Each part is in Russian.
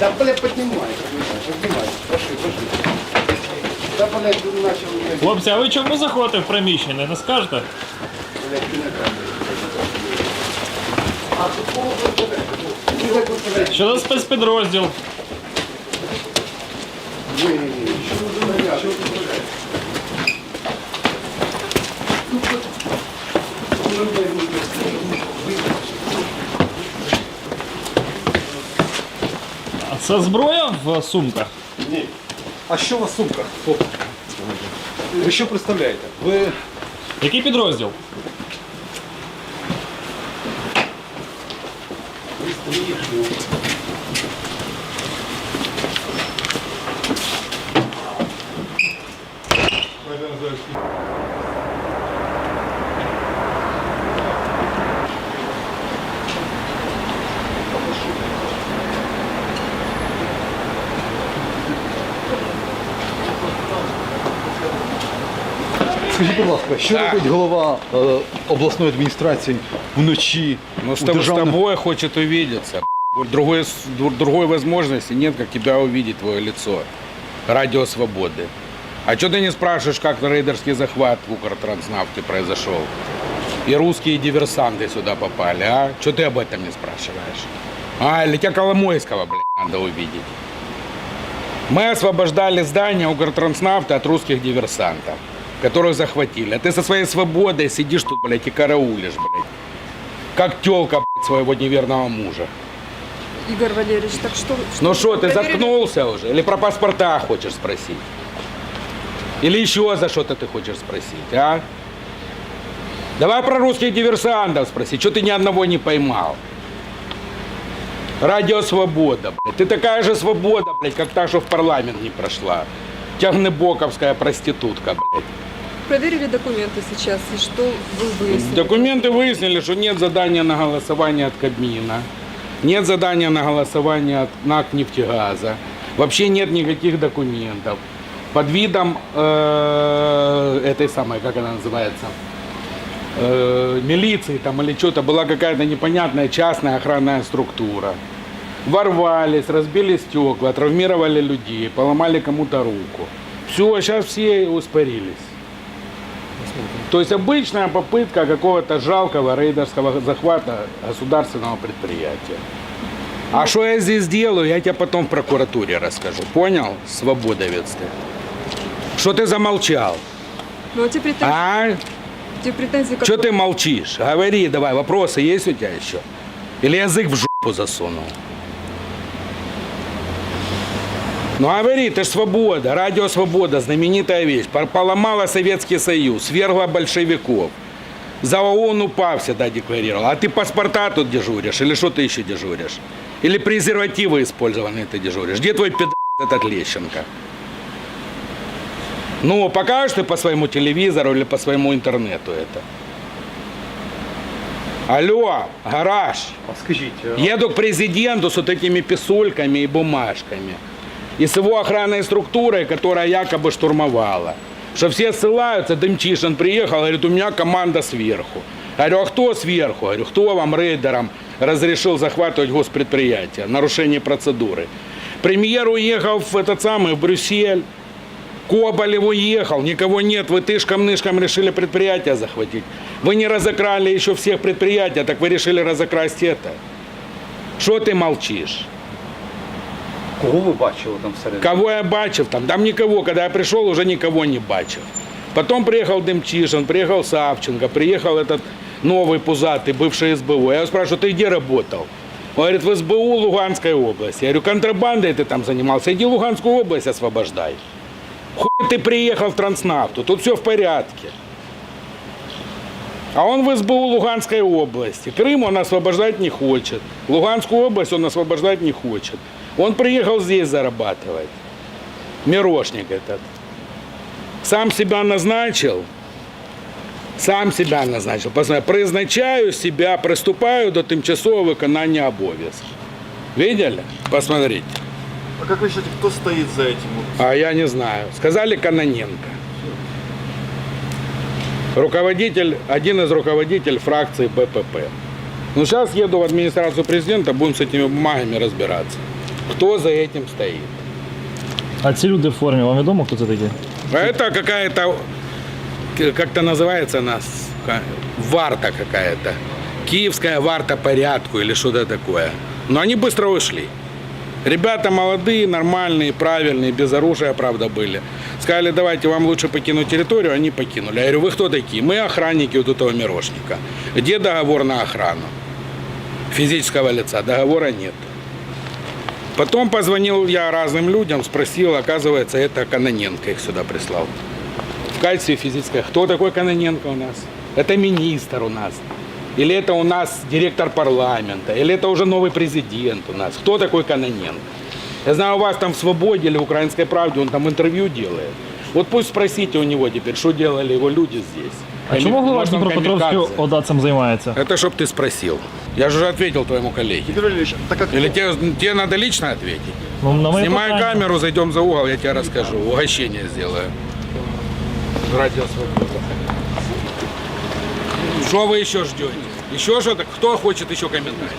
Да, бля, поднимай, поднимай, пошли, пошли. Да, бля, тут ну, начал, блядь, Хлопці, а вы чому заходите в приміщення? Не скажете? блядь, А тут полу, Ты такой, блядь, Що за спецпідрозділ? не-не-не, чё ты, блядь? Ну, блядь, це зброя в сумках? А що у вас в сумках? хлопці? Ви що представляєте? Ви Який підрозділ? скажіть, будь ласка, що робить голова е, обласної адміністрації вночі? Ну, с, у тобой, с державних- тобой хочет увидеться. Другой, с- дру- другой возможности нет, как тебя увидеть, твое лицо. Радио Свободы. А что ты не спрашиваешь, как рейдерский захват в Укртранснафте произошел? И русские диверсанты сюда попали, а? Что ты об этом не спрашиваешь? А, или тебя Коломойского, блядь, надо увидеть. Мы освобождали здание Укртранснафта от русских диверсантов, которых захватили. А ты со своей свободой сидишь тут, блядь, и караулишь, блядь. Как телка, блядь, своего неверного мужа. Игорь Валерьевич, так что... Ну что, ты проверили? заткнулся уже? Или про паспорта хочешь спросить? Или еще за что-то ты хочешь спросить, а? Давай про русских диверсантов спроси. Что ты ни одного не поймал? Радио Свобода, блядь. Ты такая же свобода, блядь, как та, что в парламент не прошла. Тягнебоковская проститутка, блядь. Проверили документы сейчас, и что вы выяснили? Документы выяснили, что нет задания на голосование от Кабмина, нет задания на голосование от НАК нефтегаза, вообще нет никаких документов. Под видом э, этой самой, как она называется, э, милиции там или что-то была какая-то непонятная частная охранная структура. Ворвались, разбили стекла, травмировали людей, поломали кому-то руку. Все, сейчас все испарились. То есть обычная попытка какого-то жалкого рейдерского захвата государственного предприятия. А что я здесь делаю, я тебе потом в прокуратуре расскажу. Понял? Свободовец ты. Что ты замолчал? Ну, а те претензии, А? те претензии как... Что ты молчишь? Говори давай, вопросы есть у тебя еще? Или язык в жопу засунул? Ну говори, ты ж свобода, радио свобода, знаменитая вещь. Поломала Советский Союз, свергла большевиков. За ООН УПА всегда декларировал. А ты паспорта тут дежуришь? Или что ты еще дежуришь? Или презервативы использованные ты дежуришь? Где твой пид этот Лещенко? Ну, покажешь ты по своему телевизору или по своему интернету это? Алло, гараж. А скажіть, е, Еду к президенту с вот этими писульками и бумажками. И с его охранной структурой, которая якобы штурмовала. Что все ссылаются, Дымчишин приехал, говорит, у меня команда сверху. Говорю, а кто сверху? Говорю, кто вам, рейдерам, разрешил захватывать госпредприятие? Нарушение процедуры. Премьер уехал в этот самый, в Брюссель. Коболев уехал, никого нет, вы тышком-нышком решили предприятие захватить. Вы не разокрали еще всех предприятий, так вы решили разокрасть это. Что ты молчишь? Кого ви бачили там всередині? Кого я бачив там? Там никого. Когда я пришел, уже никого не бачив. Потом приехал Дымчишин, приехал Савченко, приехал этот новый пузатый, бывший СБУ. Я его спрашиваю, ты где работал? Он говорит, в СБУ Луганской области. Я говорю, контрабандой ты там занимался? Иди Луганскую область освобождай. Хуй ты приехал в Транснафту, тут все в порядке. А он в СБУ Луганской области. Крым он освобождать не хочет. Луганскую область он освобождать не хочет. Он приехал здесь зарабатывать. Мирошник этот. Сам себя назначил. Сам себя назначил. Посмотри, призначаю себя, приступаю до тимчасового виконання обов'язків. Видели? Посмотрите. А как вы считаете, кто стоит за этим? А я не знаю. Сказали Каноненко Руководитель, один из руководителей фракции БПП. Ну, сейчас еду в администрацию президента, будем с этими бумагами разбираться. Кто за этим стоит? А ці люди в формі, вам відомо, хто це такі? А Это какая-то, к- как-то называется она, сука, варта какая-то. Киевская варта порядку или что-то такое. Но они быстро ушли. Ребята молодые, нормальные, правильные, без оружия, правда, были. Сказали, давайте вам лучше покинуть территорию, они покинули. Я говорю, вы кто такие? Мы охранники вот этого мирошника. Где договор на охрану? Физического лица. Договора нет. Потом позвонил я разным людям, спросил, оказывается, это Каноненко их сюда прислал. В качестве физической. Кто такой Каноненко у нас? Это министр у нас. Или это у нас директор парламента, или это уже новый президент у нас. Кто такой Каноненко? Я знаю, у вас там в «Свободе» или в «Украинской правде» он там интервью делает. Вот пусть спросите у него теперь, что делали его люди здесь. А чому голова Может, он Дніпропетровської камікадзе? ОДА цим займається? Это чтоб ты спросил. Я же уже ответил твоему коллеге. Игорь Валерьевич, так как Или тебе, тебе надо лично ответить? Ну, на моє Снимай питання. камеру, зайдем за угол, я тебе расскажу. Угощение сделаю. Радио Свобода. Что вы еще ждете? Еще что-то? Кто хочет еще комментарий?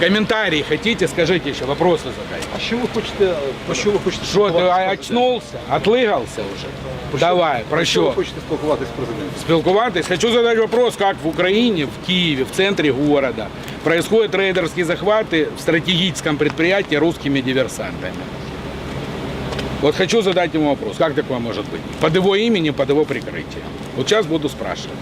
Комментарии хотите? Скажите еще, вопросы задайте. А що ви хочете, про що ви хочете Что, ты спілкуватися з а, президентом? очнулся? Отлыгался уже? Про що- Давай, про ви что? хочете спілкуватися з президентом? Спілкуватись. Хочу задать вопрос, как в Украине, в Киеве, в центре города происходят рейдерские захваты в стратегическом предприятии русскими диверсантами. Вот хочу задать ему вопрос, как такое может быть? Под его именем, под его прикрытием. Вот сейчас буду спрашивать.